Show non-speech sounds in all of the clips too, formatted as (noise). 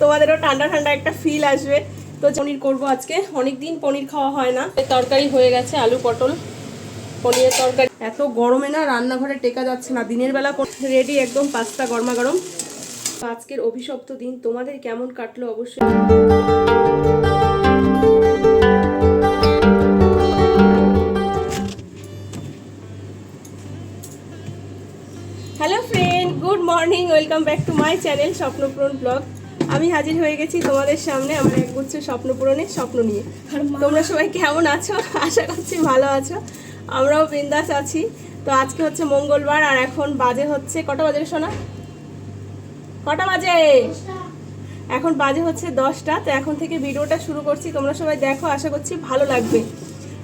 তোমাদেরও ঠান্ডা ঠান্ডা একটা ফিল আসবে। তো পনির করব আজকে। অনেক দিন পনির খাওয়া হয় না। তরকারি হয়ে গেছে, আলু, পটল, পনিরের তরকারি। এত গরমে না রান্নাঘরে টেকা যাচ্ছে না। দিনের বেলা রেডি একদম পাস্তা গরমা গরম আজকের অভিশপ্ত দিন, তোমাদের কেমন কাটলো অবশ্যই hello friend good morning welcome back to my channel Swapnapuran blog আমি হাজির হয়ে গেছি তোমাদের সামনে আমার একগুচ্ছ স্বপ্নপূরণের স্বপ্ন নিয়ে। তোমরা সবাই কেমন আছো? আশা করছি ভালো আছো। আমরাও বিন্দাস আছি। তো আজকে হচ্ছে মঙ্গলবার আর এখন বাজে হচ্ছে কটা বাজে সোনা? কটা বাজে? এখন বাজে হচ্ছে দশটা তো এখন থেকে ভিডিওটা শুরু করছি। তোমরা সবাই দেখো আশা করছি ভালো লাগবে।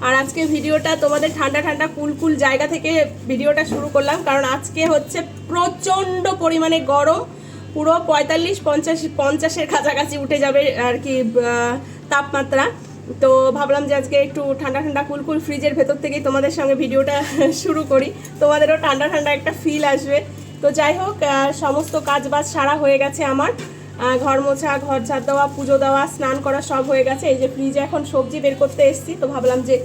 আর আজকে ভিডিওটা তোমাদের ঠান্ডা ঠান্ডা কুলকুল জায়গা থেকে ভিডিওটা শুরু করলাম কারণ আজকে হচ্ছে প্রচণ্ড পরিমাণে গরম। পুরো পঁয়তাল্লিশ, পঞ্চাশ, পঞ্চাশের কাছাকাছি উঠে যাবে আর কি তাপমাত্রা। তো ভাবলাম যে আজকে একটু ঠান্ডা ঠান্ডা কুলকুল ফ্রিজের ভেতর থেকেই তোমাদের সঙ্গে ভিডিওটা (laughs) শুরু করি। তোমাদেরও ঠান্ডা ঠান্ডা একটা ফিল আসবে। তো যাই হোক সমস্ত কাজ বাজ সারা হয়ে গেছে আমার। ঘর মোছা, ঘর ঝাড় দেওয়া, পুজো দেওয়া, স্নান করা সব হয়ে গেছে। এই যে ফ্রিজে এখন সবজি বের করতে এসেছি। তো ভাবলাম যে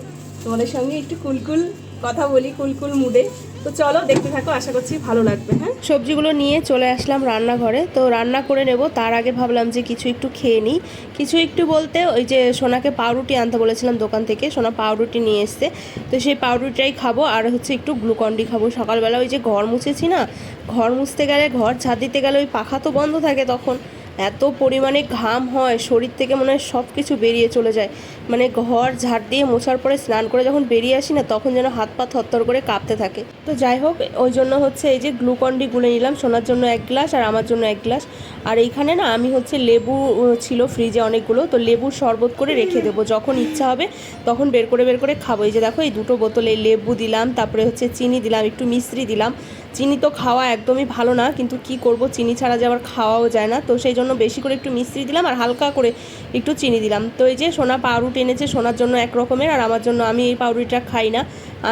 তোমাদের সঙ্গে একটু কুলকুল কথা বলি কুলকুল মুডে তো চলো দেখতে থাকো, আশা করছি ভালো লাগবে হ্যাঁ? সবজিগুলো নিয়ে চলে আসলাম রান্নাঘরে। তো রান্না করে নেব, তার আগে ভাবলাম যে কিছু একটু খেয়ে নিই। কিছু একটু বলতে ওই যে সোনাকে পাউরুটি আনতে বলেছিলাম দোকান থেকে, সোনা পাউরুটি নিয়ে এসছে। তো সেই পাউরুটিটাই খাব, আর হচ্ছে একটু গ্লুকন্ডি খাব। সকালবেলা ওই যে ঘর মুছেছি না, ঘর মুছতে গেলে ঘর ছাদ দিতে গেলে ওই পাখা তো বন্ধ থাকে তখন। এত পরিমাণে ঘাম হয়, শরীর থেকে মনে হয় সব কিছু বেরিয়ে চলে যায়। মানে ঘর ঝাড় দিয়ে মোছার পরে স্নান করে যখন বেরিয়ে আসি না, তখন যেন হাত পা থরথর করে কাঁপতে থাকে। তো যাই হোক, ওই জন্য হচ্ছে এই যে গ্লুকন্ডি গুলে নিলাম, সোনার জন্য এক গ্লাস আর আমার জন্য এক গ্লাস। আর এইখানে না, আমি হচ্ছে লেবু ছিল ফ্রিজে অনেকগুলো, তো লেবুর শরবত করে রেখে দেবো। যখন ইচ্ছা হবে, তখন বের করে বের করে খাব। এই যে দেখো, এই দুটো বোতলে লেবু দিলাম, তারপরে হচ্ছে চিনি দিলাম, একটু মিশ্রি দিলাম। চিনি তো খাওয়া একদমই ভালো না, কিন্তু কি করব, চিনি ছাড়া যে আবার খাওয়াও যায় না। তো সেই জন্য বেশি করে একটু মিশ্রি দিলাম আর হালকা করে একটু চিনি দিলাম। তো এই যে সোনা পাউরুটি এনেছে, সোনার জন্য এক রকমের, আর আমার জন্য আমি এই পাউরুটিটা খাই না।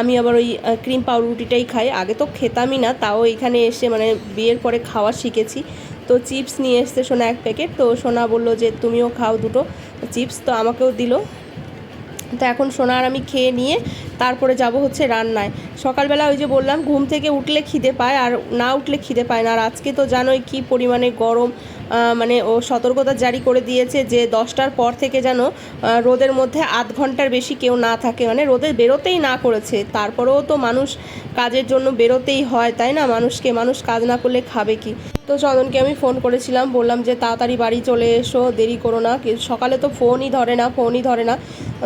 আমি আবার ওই ক্রিম পাউরুটিটাই খাই। আগে তো খেতামই না, তাও এখানে এসে মানে বিয়ের পরে খাওয়া শিখেছি। তো চিপস নিয়ে এসছে সোনা এক প্যাকেট। তো সোনা বলল যে, তুমিও খাও দুটো। চিপস তো আমাকেও দিলো। তো এখন সোনা আর আমি খেয়ে নিয়ে তারপরে যাব হচ্ছে রান্নায়। সকালবেলা ওই যে বললাম, ঘুম থেকে উঠলে খিদে পায়, আর না উঠলে খিদে পায় না। আর আজকে তো জানোই কি পরিমাণে গরম মানে ও সতর্কতা জারি করে দিয়েছে যে দশটার পর থেকে যেন রোদের মধ্যে আধ ঘণ্টার বেশি কেউ না থাকে। মানে রোদে বেরোতেই না করেছে। তারপরেও তো মানুষ কাজের জন্য বেরোতেই হয়, তাই না? মানুষকে, মানুষ কাজ না করলে খাবে কি? তো চন্দনকে আমি ফোন করেছিলাম, বললাম যে তাড়াতাড়ি বাড়ি চলে এসো, দেরি করো না। সকালে তো ফোনই ধরে না ফোনই ধরে না।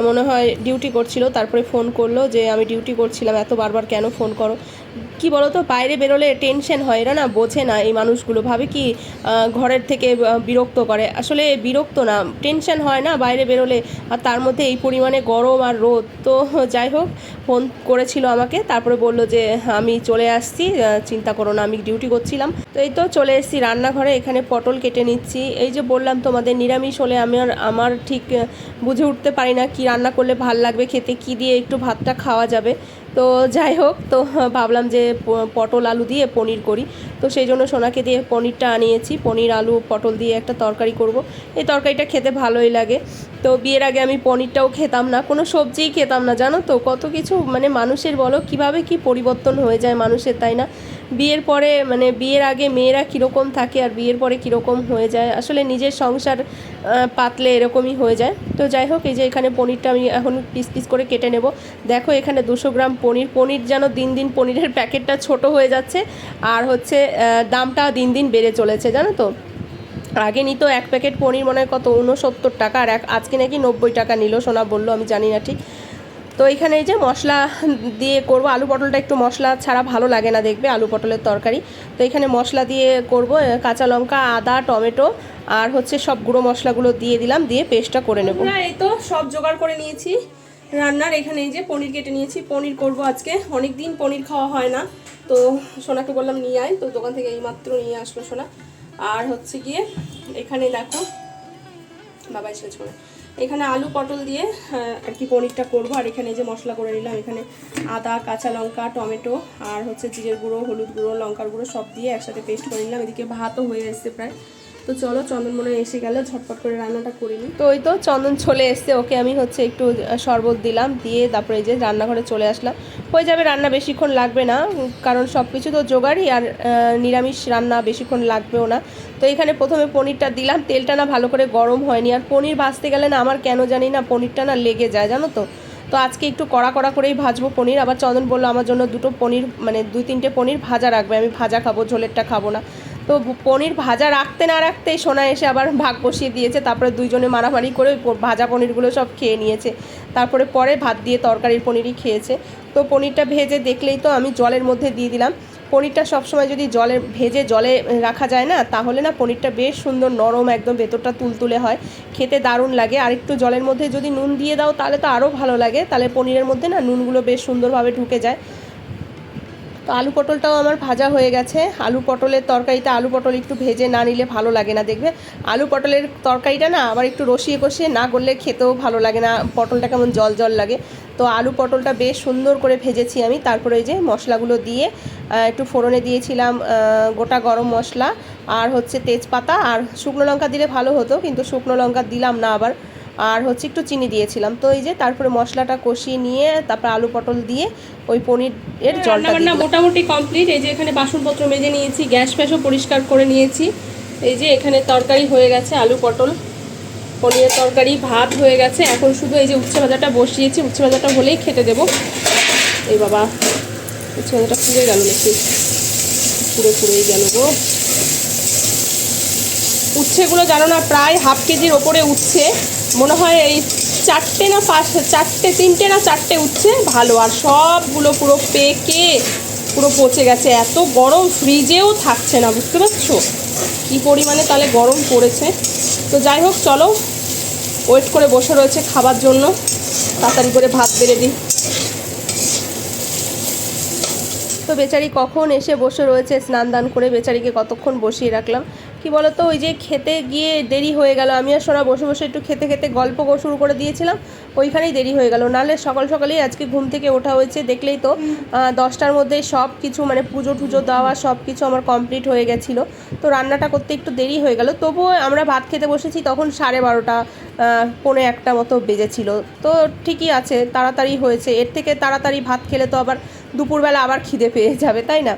মনে হয় ডিউটি করছিল, তারপরে ফোন করল যে আমি ডিউটি করছিলাম, এত বারবার কেন ফোন করো? কি বলো তো বাইরে বেরোলে টেনশন হয়, এরা না বোঝে না এই মানুষগুলো, ভাবে কি ঘরের থেকে বিরক্ত করে। আসলে বিরক্ত না টেনশন হয় না বাইরে বেরোলে, আর তার মধ্যে এই পরিমাণে গরম আর রোদ। তো যাই হোক ফোন করেছিল আমাকে, তারপরে বলল যে, আমি চলে আসছি চিন্তা করো না, আমি ডিউটি করছিলাম। তো এই তো চলে এসেছি রান্নাঘরে, এখানে পটল কেটে নিচ্ছি। এই যে বললাম তোমাদের, নিরামিষ হলে আমি আর আমার ঠিক বুঝে উঠতে পারি না, কি রান্না করলে ভালো লাগবে, খেতে কি দিয়ে একটু ভাতটা খাওয়া যাবে। তো যাই হোক, তো ভাবলাম যে প- পটল আলু দিয়ে পনির করি। তো সেই জন্য সোনাকে দিয়ে পনিরটা আনিয়েছি। পনির, আলু, পটল দিয়ে একটা তরকারি করব। এই তরকারিটা খেতে ভালোই লাগে। তো বিয়ের আগে আমি পনিরটাও খেতাম না। কোনো সবজিই খেতাম না, জানো তো? কত কিছু মানে মানুষের বলো, কীভাবে কি পরিবর্তন হয়ে যায় মানুষের, তাই না? বিয়ের পরে মানে বিয়ের আগে মেয়েরা কীরকম থাকে আর বিয়ের পরে কীরকম হয়ে যায়? আসলে নিজের সংসার পাতলে এরকমই হয়ে যায়। তো যাই হোক, এই যে এখানে পনিরটা আমি এখন পিস পিস করে কেটে নেব। দেখো এখানে দুশো গ্রাম পনির। পনির যেন দিন দিন পনিরের প্যাকেটটা ছোট হয়ে যাচ্ছে। আর হচ্ছে দামটা দিন দিন বেড়ে চলেছে, জানো তো? আগে নিত এক প্যাকেট পনির মনে হয় কত উনসত্তর টাকা, আর এক আজকে নাকি নব্বই টাকা নিল, সোনা বলল, আমি জানি না ঠিক। তো এখানে এই যে মশলা দিয়ে করব, আলু পটলটা একটু মশলা ছাড়া ভালো লাগে না দেখবে, আলু পটলের তরকারি। তো এখানে মশলা দিয়ে করব কাঁচা লঙ্কা, আদা, টমেটো, আর হচ্ছে সব গুঁড়ো মশলাগুলো দিয়ে দিলাম, দিয়ে পেস্টটা করে নেব। এই তো সব জোগাড় করে নিয়েছি, রান্নার এখানে এই যে পনির কেটে নিয়েছি, পনির করব আজকে। অনেক দিন পনির খাওয়া হয় না। তো সোনাকে বললাম, নিয়ে আয়। তো দোকান থেকে এইমাত্র নিয়ে আসলো সোনা। আর হচ্ছে গিয়ে এখানে দেখো বাবাই এসেছে করে এখানে আলু পটল দিয়ে আর কি পনিরটা করব। আর এখানে যে মশলা করে নিলাম, এখানে আদা, কাঁচা লঙ্কা, টমেটো, আর হচ্ছে জিরের গুঁড়ো, হলুদ গুঁড়ো, লঙ্কার গুঁড়ো সব দিয়ে একসাথে পেস্ট করে নিলাম। এদিকে ভাতও হয়ে এসছে প্রায়। তো চলো চন্দন মনে এসে গেল, ঝটপট করে রান্নাটা করে নিই। তো ওই তো চন্দন চলে এসছে, ওকে আমি হচ্ছে একটু শরবত দিলাম, দিয়ে তারপরে এই যে রান্নাঘরে চলে আসলাম। হয়ে যাবে রান্না বেশিক্ষণ লাগবে না, কারণ সব কিছু তো জোগাড়ই, আর নিরামিষ রান্না বেশিক্ষণ লাগবেও না। তো এখানে প্রথমে পনিরটা দিলাম, তেলটা না ভালো করে গরম হয়নি, আর পনির ভাজতে গেলে না আমার কেন জানি না পনিরটা না লেগে যায়, জানো তো? তো আজকে একটু কড়া কড়া করেই ভাজবো পনির, আবার চন্দন বলল আমার জন্য দুটো পনির মানে দুই তিনটে পনির ভাজা রাখবে, আমি ভাজা খাব, ঝোলেরটা খাব না। তো পনির ভাজা রাখতে না রাখতেই সোনা এসে আবার ভাগ বসিয়ে দিয়েছে। তারপরে দুইজনে মারামারি করে ভাজা পনিরগুলো সব খেয়ে নিয়েছে। তারপরে পরে ভাত দিয়ে তরকারির পনিরই খেয়েছে। তো পনিরটা ভেজে দেখলেই তো আমি জলের মধ্যে দিয়ে দিলাম। পনিরটা সবসময় যদি জলে ভেজে জলে রাখা যায় না, তাহলে না পনিরটা বেশ সুন্দর নরম একদম ভেতরটা তুলতুলে হয়। খেতে দারুণ লাগে। আর একটু জলের মধ্যে যদি নুন দিয়ে দাও, তাহলে তো আরও ভালো লাগে। তাহলে পনিরের মধ্যে না নুনগুলো বেশ সুন্দরভাবে ঢুকে যায়। আলু পটলটাও আমার ভাজা হয়ে গেছে। আলু পটলের তরকারিতে আলু পটল একটু ভেজে না নিলে ভালো লাগে না, দেখবে? আলু পটলের তরকারিটা না আবার একটু রসিয়ে কষিয়ে না করলে খেতেও ভালো লাগে না, পটলটা কেমন জল জল লাগে। তো আলু পটলটা বেশ সুন্দর করে ভেজেছি আমি, তারপরে এই যে মশলাগুলো দিয়ে একটু ফোড়নে দিয়েছিলাম গোটা গরম মশলা, আর হচ্ছে তেজপাতা, আর শুকনো লঙ্কা দিলে ভালো হতো, কিন্তু শুকনো লঙ্কা দিলাম না আবার। আর হচ্ছে একটু চিনি দিয়েছিলাম। তো এই যে তারপরে মশলাটা কষিয়ে নিয়ে তারপর আলু পটল দিয়ে ওই পনির এর জলটা রান্না। মোটামুটি কমপ্লিট। এই যে এখানে বাসনপত্র মেজে নিয়েছি গ্যাস ফ্যাসও পরিষ্কার করে নিয়েছি। এই যে এখানে তরকারি হয়ে গেছে আলু পটল পনিরের তরকারি ভাত হয়ে গেছে। এখন শুধু এই যে উচ্ছে ভাজাটা বসিয়েছি উচ্ছে ভাজাটা হলেই খেতে দেবো। এই বাবা উচ্ছে ভাজাটা পুড়ে গেল নাকি? পুরো পুড়েই গেল গো। উচ্ছেগুলো জানো না, প্রায় হাফ কেজির ওপরে উচ্ছে। মনে হয় এই চারটে না পাঁচ, চারটে, তিনটে না চারটে উচ্ছে ভালো। আর সবগুলো পুরো পেকে, পুরো পচে গেছে। এত গরম, ফ্রিজেও থাকছে না, বুঝতে পারছ? কী পরিমাণে তাহলে গরম পড়েছে। তো যাই হোক, চলো ওয়েট করে বসে রয়েছে খাবার জন্য। তাড়াতাড়ি করে ভাত বেড়ে দিই। তো বেচারি কখন এসে বসে রয়েছে, স্নান দান করে বেচারিকে কতক্ষণ বসিয়ে রাখলাম? কি বলতো, ওই যে খেতে গিয়ে দেরি হয়ে গেল। আমি আর সোনা বসে বসে একটু খেতে খেতে গল্প শুরু করে দিয়েছিলাম, ওইখানেই দেরি হয়ে গেল। নাহলে সকাল সকালেই আজকে ঘুম থেকে ওঠা হয়েছে, দেখলেই তো দশটার মধ্যে সব কিছু মানে পুজো টুজো দেওয়া, সব কিছু আমার কমপ্লিট হয়ে গেছিল। তো রান্নাটা করতে একটু দেরি হয়ে গেল। তবুও আমরা ভাত খেতে বসেছি, তখন সাড়ে বারোটা পৌনে একটা মতো বেজেছিল। তো ঠিকই আছে, তাড়াতাড়ি হয়েছে। এর থেকে তাড়াতাড়ি ভাত খেলে তো আবার দুপুরবেলা আবার খিদে পেয়ে যাবে, তাই না?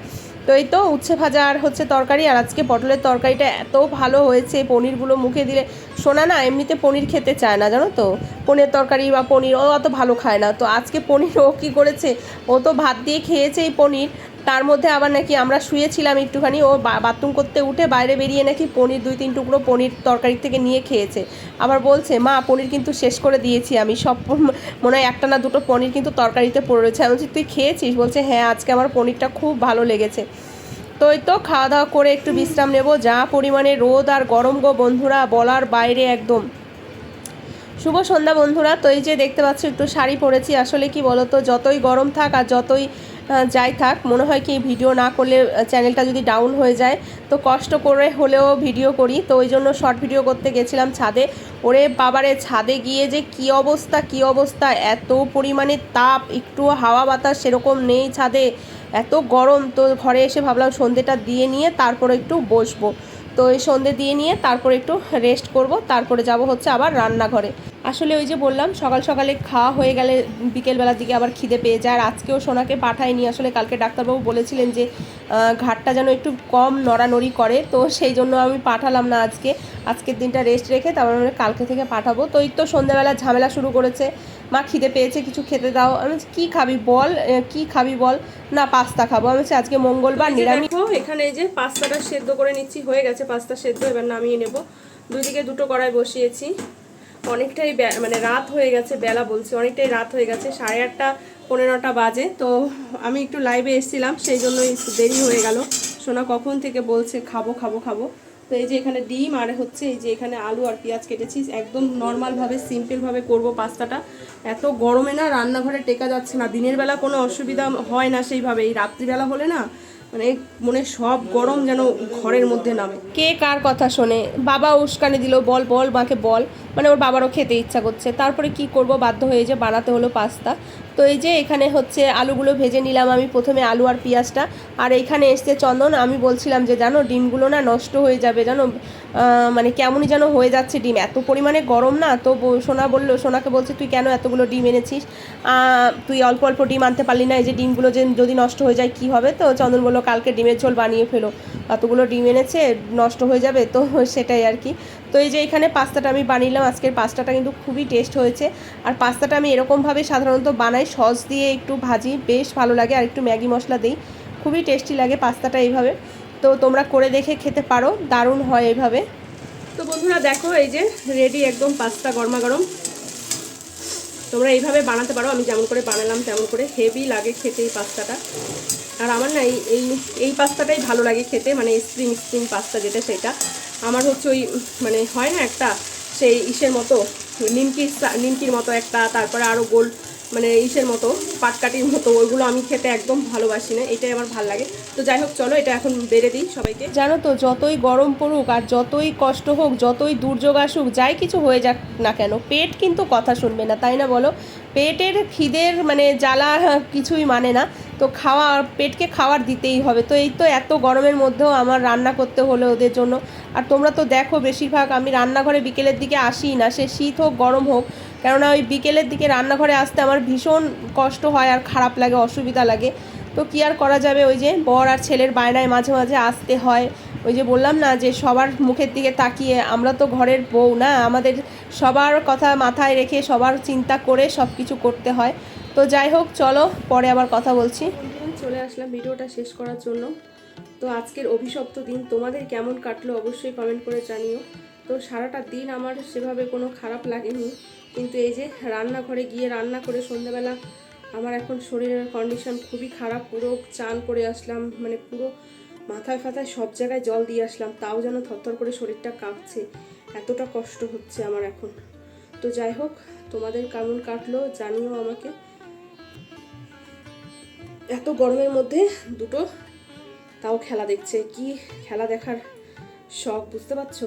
তো এই তো উচ্ছে ভাজা আর হচ্ছে তরকারি, আর আজকে পটলের তরকারিটা এত ভালো হয়েছে, পনিরগুলো মুখে দিলে শোনা না এমনিতে পনির খেতে চায় না, জানো তো? পনির তরকারি বা পনির, ও অত ভালো খায় না। তো আজকে পনির ও কী করেছে? ও তো ভাত দিয়ে খেয়েছে এই পনির তার মধ্যে আবার নাকি আমরা শুয়েছিলাম একটুখানি। ও বাথরুম করতে উঠে বাইরে বেরিয়ে নাকি পনির দুই তিন টুকরো পনির তরকারি থেকে নিয়ে খেয়েছে। আবার বলছে, মা, পনির কিন্তু শেষ করে দিয়েছি আমি। সব মনে হয় একটা না দুটো পনির কিন্তু তরকারিতে পড়ে রয়েছে। আমি বলছি, তুই খেয়েছিস? বলছে হ্যাঁ আজকে আমার পনিরটা খুব ভালো লেগেছে। তো এই তো খাওয়া দাওয়া করে একটু বিশ্রাম নেব। যা পরিমাণে রোদ আর গরম গো বন্ধুরা, বলার বাইরে একদম। শুভ সন্ধ্যা বন্ধুরা। তো এই যে দেখতে পাচ্ছ, একটু শাড়ি পরেছি। আসলে কি বলতো, যতই গরম থাক আর যতই যাই থাক, মনে হয় কি ভিডিও না করলে চ্যানেলটা যদি ডাউন হয়ে যায়, তো কষ্ট করে হলেও ভিডিও করি। তো ওই জন্য শর্ট ভিডিও করতে গেছিলাম ছাদে। ওরে বাবারে, ছাদে গিয়ে যে কি অবস্থা কি অবস্থা, এত পরিমাণে তাপ একটু হাওয়া বাতাস সেরকম নেই ছাদে। এত গরম, তো ঘরে এসে ভাবলাম সন্ধেটা দিয়ে নিয়ে তারপরে একটু বসবো। তো এই সন্ধে দিয়ে নিয়ে তারপরে একটু রেস্ট করব, তারপরে যাব হচ্ছে আবার রান্নাঘরে। আসলে ওই যে বললাম সকাল সকালে খাওয়া হয়ে গেলে বিকেলবেলার দিকে আবার খিদে পেয়ে যায়। আর আজকেও সোনাকে পাঠায়নি আসলে কালকে ডাক্তারবাবু বলেছিলেন যে ঘাটটা যেন একটু কম নড়ানড়ি করে। তো সেই জন্য আমি পাঠালাম না আজকে। আজকের দিনটা রেস্ট রেখে তারপর আমি কালকে থেকে পাঠাবো। তো এই তো সন্ধ্যাবেলা ঝামেলা শুরু করেছে। মা খিদে পেয়েছে কিছু খেতে দাও। আমি কি খাবি বল? কি খাবি বল? না পাস্তা খাব। আমি বলছি, আজকে মঙ্গলবার নিরামিষ এখানে এই যে পাস্তাটা সেদ্ধ করে নিচ্ছি হয়ে গেছে পাস্তা সেদ্ধ। এবার নামিয়ে নেব। দুই দিকে দুটো কড়াই বসিয়েছি। অনেকটাই মানে রাত হয়ে গেছে, বেলা বলছি, অনেকটাই রাত হয়ে গেছে, সাড়ে আটটা পনেরোটা বাজে। তো আমি একটু লাইভে এসেছিলাম, সেই জন্যই দেরি হয়ে গেল। সোনা কখন থেকে বলছে, খাব খাব খাব। তো এই যে এখানে ডিম আর হচ্ছে এই যে এখানে আলু আর পেঁয়াজ কেটেছি, একদম নর্মালভাবে সিম্পলভাবে করব পাস্তাটা। এত গরমে না রান্নাঘরে টেকা যাচ্ছে না, দিনের বেলা কোনো অসুবিধা হয় না সেইভাবে, এই রাত্রিবেলা হলে না মানে মনে সব গরম যেন ঘরের মধ্যে নামে। কে কার কথা শোনে? বাবা উস্কানি দিল, বল বল, মাকে বল। মানে ওর বাবারও খেতে ইচ্ছা করছে। তারপরে কি করব? বাধ্য হয়ে যে বানাতে হলো পাস্তা। তো এই যে এখানে হচ্ছে আলুগুলো ভেজে নিলাম আমি প্রথমে আলু আর পেঁয়াজটা। আর এইখানে এসছে চন্দন, আমি বলছিলাম যে জানো, ডিমগুলো না নষ্ট হয়ে যাবে, জানো মানে কেমনই যেন হয়ে যাচ্ছে ডিম। এত পরিমাণে গরম না, তো সোনা বলল, সোনাকে বলছে, তুই কেন এতগুলো ডিম এনেছিস? তুই অল্প অল্প ডিম আনতে পারলি না, এই যে ডিমগুলো যে যদি নষ্ট হয়ে যায়, কি হবে? তো চন্দন বলল, কালকে ডিমের ঝোল বানিয়ে ফেলো, এতগুলো ডিম এনেছে, নষ্ট হয়ে যাবে। তো সেটাই আর কি। তো এই যে এখানে পাস্তাটা আমি বানিলাম আজকের পাস্তাটা কিন্তু খুবই টেস্ট হয়েছে। আর পাস্তাটা আমি এরকমভাবে সাধারণত বানাই। সস দিয়ে একটু ভাজি, বেশ ভালো লাগে। আর একটু ম্যাগি মশলা দিই। খুবই টেস্টি লাগে পাস্তাটা এইভাবে। তো তোমরা করে দেখে খেতে পারো। দারুণ হয় এইভাবে। তো বন্ধুরা, দেখো এই যে রেডি একদম পাস্তা গরমা গরম তোমরা এইভাবে বানাতে পারো। আমি যেমন করে বানালাম, তেমন করে হেভি লাগে খেতে এই পাস্তাটা। আর আমার না এই এই এই পাস্তাটাই ভালো লাগে খেতে। মানে স্প্রিং স্প্রিং পাস্তা যেটা, সেটা। আমার হচ্ছে ওই মানে হয় না একটা, সেই ইসের মতো নিমকির নিমকির মতো একটা, তারপরে আরও গোল মানে ইসের মতো পাটকাটির মতো, ওইগুলো আমি খেতে একদম ভালোবাসি না, এটাই আমার ভালো লাগে। তো যাই হোক, চলো এটা এখন বেড়ে দিই সবাইকে। জানো তো, যতই গরম পড়ুক আর যতই কষ্ট হোক, যতই দুর্যোগ আসুক, যাই কিছু হয়ে যাক না কেন, পেট কিন্তু কথা শুনবে না, তাই না বলো? পেটের খিদের মানে জ্বালা কিছুই মানে না। তো খাওয়া, পেটকে খাওয়ার দিতেই হবে। তো এই তো এত গরমের মধ্যেও আমার রান্না করতে হলো ওদের জন্য। আর তোমরা তো দেখো বেশিরভাগ আমি রান্নাঘরে বিকেলের দিকে আসি না, সে শীত হোক, গরম হোক। কেননা ওই বিকেলের দিকে রান্নাঘরে আসতে আমার ভীষণ কষ্ট হয় আর খারাপ লাগে, অসুবিধা লাগে। তো কী আর করা যাবে ওই যে বর আর ছেলের বায়নায় মাঝে মাঝে আসতে হয়। ওই যে বললাম না যে সবার মুখের দিকে তাকিয়ে, আমরা তো ঘরের বউ না, আমাদের সবার কথা মাথায় রেখে সবার চিন্তা করে সব কিছু করতে হয়। তো যাই হোক, চলো, পরে আবার কথা বলছি। চলে আসলাম, ভিডিওটা শেষ করার জন্য। তো আজকের অভিশপ্ত দিন, তোমাদের কেমন কাটলো অবশ্যই কমেন্ট করে জানিও। তো সারাটা দিন আমার সেভাবে কোনো খারাপ লাগেনি, কিন্তু এই যে রান্নাঘরে গিয়ে রান্না করে সন্ধ্যাবেলা আমার এখন শরীরের কন্ডিশন খুবই খারাপ, পুরো চান করে আসলাম মানে পুরো মাথায় ফাথায় সব জায়গায় জল দিয়ে আসলাম, তাও যেন থরথর করে শরীরটা কাঁপছে। এতটা কষ্ট হচ্ছে আমার এখন। তো যাই হোক, তোমাদের কেমন কাটলো জানিও আমাকে। এত গরমের মধ্যে দুটো তাও খেলা দেখছে। কি খেলা দেখার শখ, বুঝতে পারছ?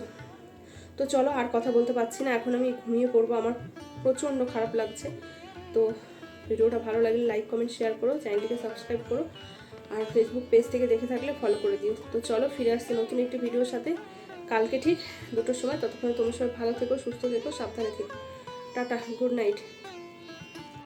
তো চলো আর কথা বলতে পারছি না, এখন আমি ঘুমিয়ে পড়ব, আমার প্রচণ্ড খারাপ লাগছে। তো ভিডিওটা ভালো লাগলে লাইক কমেন্ট শেয়ার করো, চ্যানেলটিকে সাবস্ক্রাইব করো, আর ফেসবুক পেজ থেকে দেখে থাকলে ফলো করে দিও। তো চলো ফিরে আসছে নতুন একটি ভিডিওর সাথে। কালকে ঠিক দুটোর সময়, ততক্ষণে তোমার সবাই ভালো থেকো, সুস্থ থেকো, সাবধানে থেকো। Tata good night